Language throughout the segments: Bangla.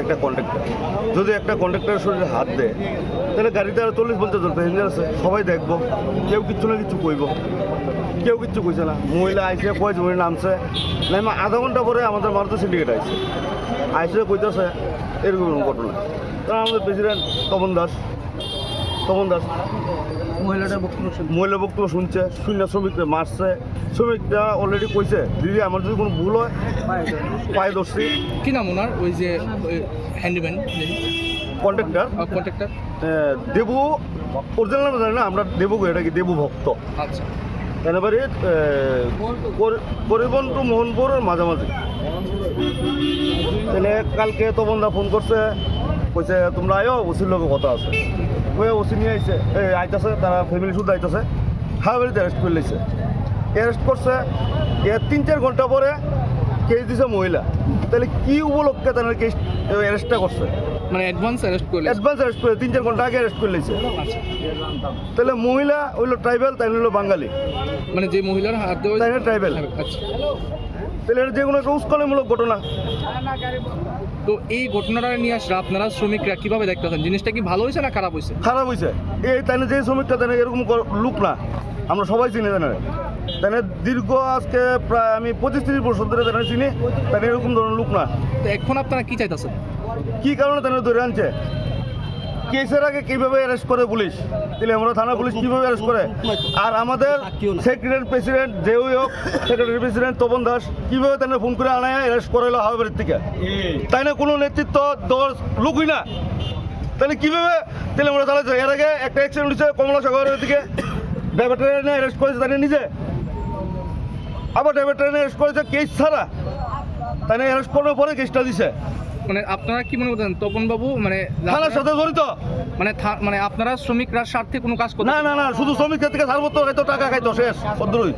একটা কন্ট্রাক্টর যদি একটা কন্ট্রাক্টরের শরীরে হাত দেয়, তাহলে গাড়িতে আরও চল্লিশ পঞ্চাশ জন প্যাসেঞ্জার আছে, সবাই দেখব। কেউ কিচ্ছু না কিছু কইব। কেউ কিচ্ছু কইছে না। মহিলা আইসে কয় জমি নামছে নাইমা আধা ঘণ্টা পরে আমাদের মারুতি সিন্ডিকেট আইছে। আইসে কইতেছে, এরকম ঘটনা। কারণ আমাদের প্রেসিডেন্ট তপন দাস তপন দাস। বক্তব্য মহিলা বক্তব্য শুনছে শূন্য শ্রমিকরা মারছে। শ্রমিকরা অলরেডি কইছে দিদি আমার যদি কোনো ভুল হয় পায়ে দোষী কি নাম ওনার? ওই যে handyman contractor contractor Debu original নাম জানি না আমরা দেবু এটা কি দেবু ভক্ত। আচ্ছা। এবারে পরিবহন টু মোহনপুরের মাঝামাঝি। তাহলে কালকে তো বন্ধা ফোন করছে কইছে তোমরা আয়ো ওসির লোক কথা আছে। ওই ওসি নিয়ে আইছে আইতাছে, তারা ফ্যামিলি শুধু আইতাছে হাওয়াবাড়িতে অ্যারেস্ট করে লাইছে। অ্যারেস্ট করছে এর তিন চার ঘণ্টা পরে কেস দিছে মহিলা। তাহলে কি উপলক্ষে তারা কেস অ্যারেস্টটা করছে? মানে অ্যাডভান্স অ্যারেস্ট করলে অ্যাডভান্স অ্যারেস্ট করে তিন চার ঘণ্টা আগে অ্যারেস্ট করে আচ্ছা তাহলে মহিলা হইল ট্রাইবেল তাই হইল বাঙালি। মানে যে মহিলার হাত দেওয়া তাই ট্রাইবেল আচ্ছা। তাহলে এটা যে কোনো একটা উস্কানিমূলক ঘটনা। তো এই ঘটনাটা নিয়ে আসলে আপনারা শ্রমিকরা কীভাবে দেখতে পাচ্ছেন জিনিসটা কি ভালো হয়েছে না খারাপ হয়েছে? খারাপ হয়েছে। এই তাই যে শ্রমিকটা তাই এরকম লোক না। আমরা সবাই চিনি তাই তাই দীর্ঘ আজকে প্রায় আমি পঁচিশ তিরিশ বছর ধরে তাই চিনি। তাই এরকম ধরনের লোক না। তো এখন আপনারা কি চাইতেছেন? কি কারণে না ধরে আনছে? কেসের আগে কীভাবে অ্যারেস্ট করে পুলিশ? তাহলে আমরা থানা পুলিশ কীভাবে অ্যারেস্ট করে? আর আমাদের সেক্রেটারি প্রেসিডেন্ট যে হোক সেক্রেটারি প্রেসিডেন্ট তপন দাস কীভাবে তাই ফোন করে আনায় অ্যারেস্ট করাইলো হাওয়াবাড়ির থেকে? তাই না কোনো নেতৃত্ব দল লোকই না? তাহলে কীভাবে? তাহলে আমরা চালাচ্ছে এর আগে একটা অ্যাক্সিডেন্ট হয়েছে কমলা সাগরের দিকে ড্রাইভার ট্রেনে অ্যারেস্ট করেছে না নিজে। আবার ড্রাইভার ট্রেনে অ্যারেস্ট করেছে কেস ছাড়া। তাই না অ্যারেস্ট করার পরে কেসটা দিছে। মানে আপনারা কি মনে করছেন তপন বাবু মানে থানার সাথে জড়িত? মানে মানে আপনারা শ্রমিকরা স্বার্থে কোনো কাজ করতে না না না শুধু শ্রমিকের থেকে সার্বত্র খাইতো টাকা খাইতো শেষ সদ্রই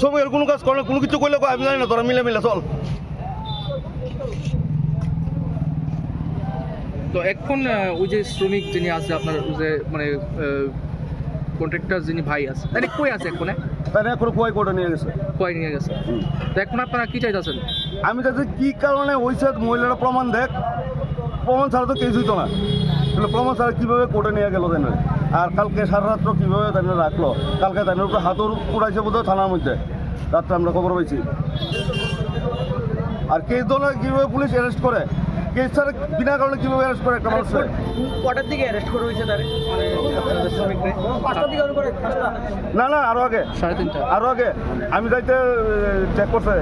শ্রমিকের কোনো কাজ করে না, কোনো কিছু করলে আমি জানি না তোরা মিলে মিলে চল। তো এখন ওই যে শ্রমিক যিনি আছে আপনার ওই যে মানে কন্ট্রাক্টর যিনি ভাই আছে তাহলে কই আছে এখন? না এখন কয় কোর্টে নিয়ে গেছে? কয় নিয়ে গেছে? তো এখন আপনারা কি চাইতেছেন? আমি চাচ্ছি কি কারণে হয়েছে মহিলারা প্রমাণ দেখ? প্রমাণ ছাড়া তো কেস হইতো না। তাহলে প্রমাণ ছাড়া কীভাবে কোর্টে নিয়ে গেল তাই আর কালকে সারা রাত্র কীভাবে তাই রাখল? কালকে তাই উপরে হাতর উড়াইছে বোধহয় থানার মধ্যে। রাত্রে আমরা খবর পাইছি। আর কেস দলে কীভাবে পুলিশ অ্যারেস্ট করে? ছাড়া বিনা কারণে কীভাবে অ্যারেস্ট করে একটা মানুষ কটার দিকে অ্যারেস্ট করা হয়েছে তার? মানে পাঁচটার দিকে করে না না আরও আগে। সাড়ে তিনটা। আরও আগে। আমি যাইতে চেক করছে